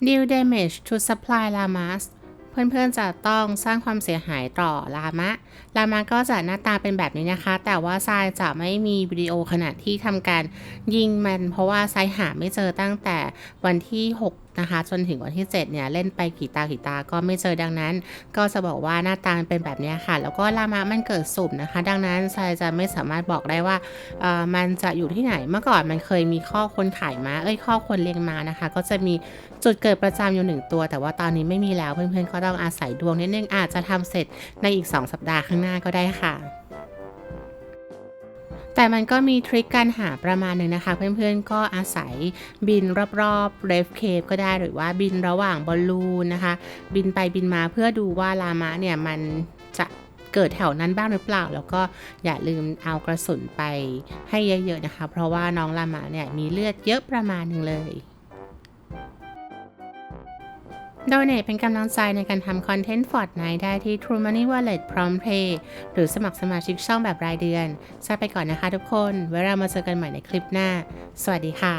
Deal damage to supply llamas เพื่อนๆจะต้องสร้างความเสียหายต่อลามะ ลามะก็จะหน้าตาเป็นแบบนี้นะคะ แต่ว่าทรายจะไม่มีวิดีโอขณะที่ทำการยิงมัน เพราะว่าทรายหาไม่เจอตั้งแต่วันที่ 6 นะคะ จนถึงวันที่ 7 เนี่ยเล่นไปกี่ตากี่ตาก็ไม่เจอดังนั้น ก็จะบอกว่าหน้าตามันเป็นแบบนี้ค่ะ แล้วก็ลามะมันเกิดสุ่มนะคะ ดังนั้นทรายจะไม่สามารถบอกได้ว่าเออมันจะอยู่ที่ไหนเมื่อก่อนมันเคยมีข้อคนขายมาเอ้ยข้อคนเลี้ยงมานะคะ ก็จะมีจุดเกิดประจำอยู่หนึ่งตัว แต่ว่าตอนนี้ไม่มีแล้วเพื่อนๆก็ต้องอาศัยดวงนิดนึงอาจจะทำเสร็จในอีก 2 สัปดาห์ข้างหน้าก็ได้ค่ะแต่มันก็มีทริคการหาประมาณหนึ่งนะคะ เพื่อนๆก็อาศัยบินรอบๆเรฟเคปก็ได้หรือว่าบินระหว่างบอลลูนนะคะ บินไปบินมาเพื่อดูว่าลามะเนี่ยมันจะเกิดแถวนั้นบ้างหรือเปล่า แล้วก็อย่าลืมเอากระสุนไปให้เยอะๆนะคะ เพราะว่าน้องลามะเนี่ยมีเลือดเยอะประมาณหนึ่งเลย โดยเนทเป็นกำลังใจในการทำคอนเทนต์ฟอร์ดไนได้ที่ True Money Wallet พร้อมเพย์หรือสมัครสมาชิกช่องแบบรายเดือนทราบไปก่อนนะคะทุกคน ไว้เรามาเจอกันใหม่ในคลิปหน้า สวัสดีค่ะ